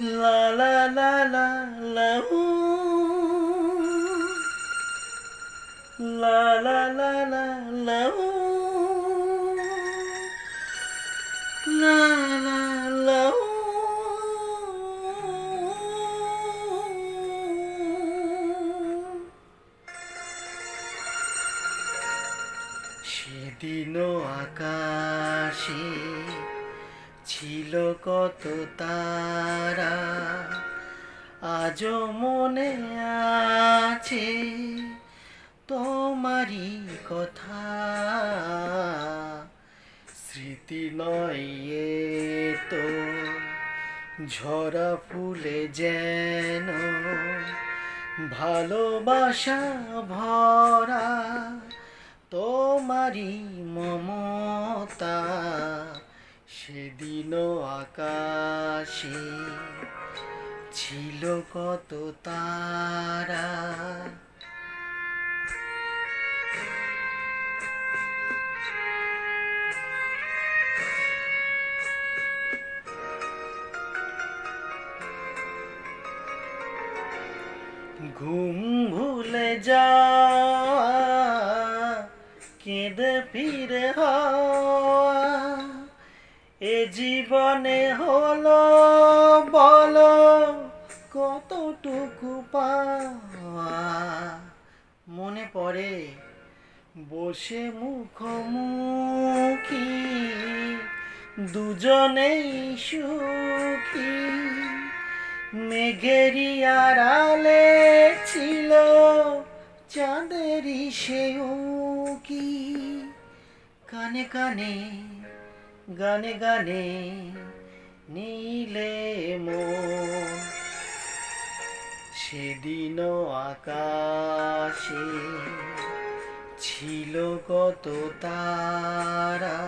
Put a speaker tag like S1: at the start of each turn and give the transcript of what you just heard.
S1: লা লা লা লা লা। লা লা লা লা লা লা লা লা উ। আকাশে ছিল কত তারা, আজও মনে আছে তোমারই কথা। স্মৃতি নয় তো, ঝরা ফুলে যেন ভালোবাসা ভরা, তোমারই মমতা। সেদিনও আকাশে ছিল কত তারা। ঘুম ভুলে যা কেঁদে ফিরে হওয়া। এ জীবনে হলো, বলো, কতটুকু পাওয়া? মনে পড়ে বসে মুখোমুখি, দুজনেই সুখী। মেঘেরি আড়ালে ছিল, চাঁদেরই সেও কি কানে কানে গানে গানে নীলে মো সেদিন আকাশে ছিল কত তারা।